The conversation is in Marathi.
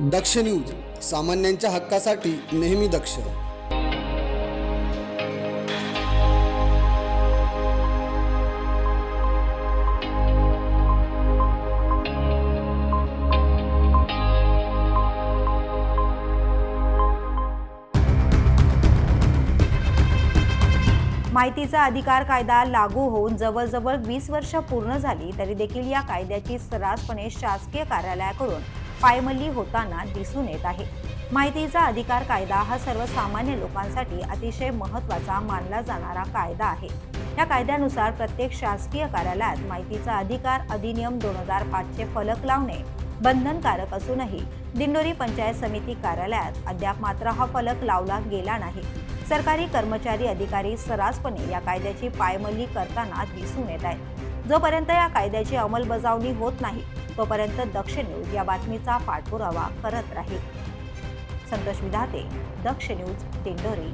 दक्ष न्यूज सामान्यांच्या हक्कासाठी नेहमी दक्ष. माहितीचा अधिकार कायदा लागू होऊन जवळजवळ वीस वर्ष पूर्ण झाली तरी देखील या कायद्याची सर्रासपणे शासकीय कार्यालयाकडून पायमल्ली होताना दिसून येत आहे. माहितीचा अधिकार कायदा हा सर्वसामान्य लोकांसाठी अतिशय महत्त्वाचा मानला जाणारा कायदा आहे. या कायद्यानुसार प्रत्येक शासकीय कार्यालयात माहितीचा अधिकार अधिनियम दोन हजार पाचचे फलक लावणे बंधनकारक असूनही दिंडोरी पंचायत समिती कार्यालयात अद्याप मात्र हा फलक लावला गेला नाही. सरकारी कर्मचारी अधिकारी सर्रासपणे या कायद्याची पायमल्ली करताना दिसून येत आहेत. जोपर्यंत या कायद्याची अंमलबजावणी होत नाही तोपर्यंत दक्ष न्यूज या बातमीचा पाठपुरावा करत राहील. संतोष विधाते दक्ष न्यूज तेंडोरी